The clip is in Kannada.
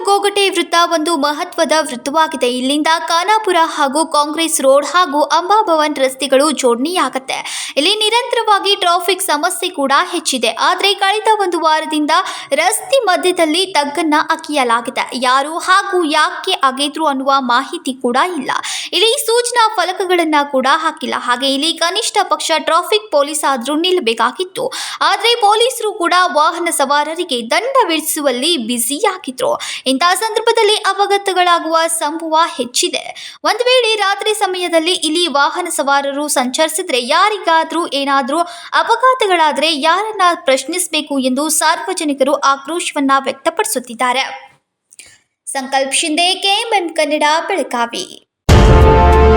ಬೋಗಟೆ ವೃತ್ತ ಒಂದು ಮಹತ್ವದ ವೃತ್ತವಾಗಿದೆ. ಇಲ್ಲಿಂದ ಖಾನಾಪುರ ಹಾಗೂ ಕಾಂಗ್ರೆಸ್ ರೋಡ್ ಹಾಗೂ ಅಂಬಾಭವನ್ ರಸ್ತೆಗಳು ಜೋಡಣೆಯಾಗುತ್ತೆ. ಇಲ್ಲಿ ನಿರಂತರವಾಗಿ ಟ್ರಾಫಿಕ್ ಸಮಸ್ಯೆ ಕೂಡ ಹೆಚ್ಚಿದೆ. ಆದರೆ ಕಳೆದ ಒಂದು ವಾರದಿಂದ ರಸ್ತೆ ಮಧ್ಯದಲ್ಲಿ ತಗ್ಗನ್ನ ಅಕ್ಕಿಯಲಾಗಿದೆ. ಯಾರು ಹಾಗೂ ಯಾಕೆ ಅಗೆದ್ರು ಅನ್ನುವ ಮಾಹಿತಿ ಕೂಡ ಇಲ್ಲ. ಇಲ್ಲಿ ಸೂಚನಾ ಫಲಕಗಳನ್ನ ಕೂಡ ಹಾಕಿಲ್ಲ. ಹಾಗೆ ಇಲ್ಲಿ ಕನಿಷ್ಠ ಪಕ್ಷ ಟ್ರಾಫಿಕ್ ಪೊಲೀಸ್ ಆದರೂ ನಿಲ್ಲಬೇಕಾಗಿತ್ತು. ಆದರೆ ಪೊಲೀಸರು ಕೂಡ ವಾಹನ ಸವಾರರಿಗೆ ದಂಡ ವಿಧಿಸುವಲ್ಲಿ ಬ್ಯುಸಿಯಾಗಿದ್ರು ಇಂತಹ ಸಂದರ್ಭದಲ್ಲಿ ಅಪಘಾತಗಳಾಗುವ ಸಂಭವ ಹೆಚ್ಚಿದೆ. ಒಂದು ವೇಳೆ ರಾತ್ರಿ ಸಮಯದಲ್ಲಿ ಇಲ್ಲಿ ವಾಹನ ಸವಾರರು ಸಂಚರಿಸಿದ್ರೆ ಯಾರಿಗಾದರೂ ಏನಾದರೂ ಅಪಘಾತಗಳಾದ್ರೆ ಯಾರನ್ನ ಪ್ರಶ್ನಿಸಬೇಕು ಎಂದು ಸಾರ್ವಜನಿಕರು ಆಕ್ರೋಶವನ್ನ ವ್ಯಕ್ತಪಡಿಸುತ್ತಿದ್ದಾರೆ. Sankalp Shinde KMM Kannada, Belagavi. Thank you.